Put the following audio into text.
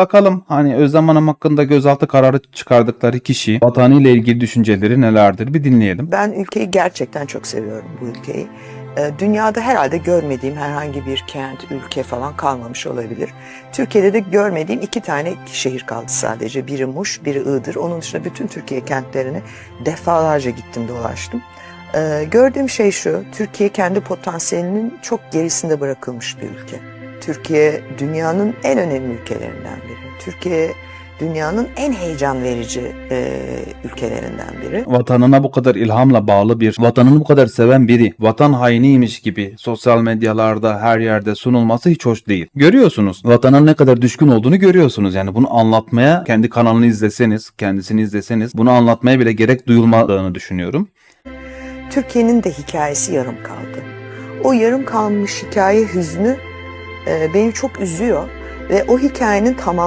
bakalım hani Özlem Hanım hakkında gözaltı kararı çıkardıkları kişi vatanı ile ilgili düşünceleri nelerdir bir dinleyelim. Ben ülkeyi gerçekten çok seviyorum bu ülkeyi. Ee, Dünyada herhalde görmediğim herhangi bir kent, ülke falan kalmamış olabilir. Türkiye'de de görmediğim iki tane şehir kaldı sadece. Biri Muş, biri Iğdır. Onun dışında bütün Türkiye kentlerine defalarca gittim dolaştım. Ee, Gördüğüm şey şu, Türkiye kendi potansiyelinin çok gerisinde bırakılmış bir ülke. Türkiye dünyanın en önemli ülkelerinden biri. Türkiye dünyanın en heyecan verici e, ülkelerinden biri. Vatanına bu kadar ilhamla bağlı bir, vatanını bu kadar seven biri, vatan hainiymiş gibi sosyal medyalarda her yerde sunulması hiç hoş değil. Görüyorsunuz, vatana ne kadar düşkün olduğunu görüyorsunuz. Yani bunu anlatmaya, kendi kanalını izleseniz, kendisini izleseniz bunu anlatmaya bile gerek duyulmadığını düşünüyorum. Türkiye'nin de hikayesi yarım kaldı. O yarım kalmış hikaye hüznü beni çok üzüyor ve o hikayenin tamam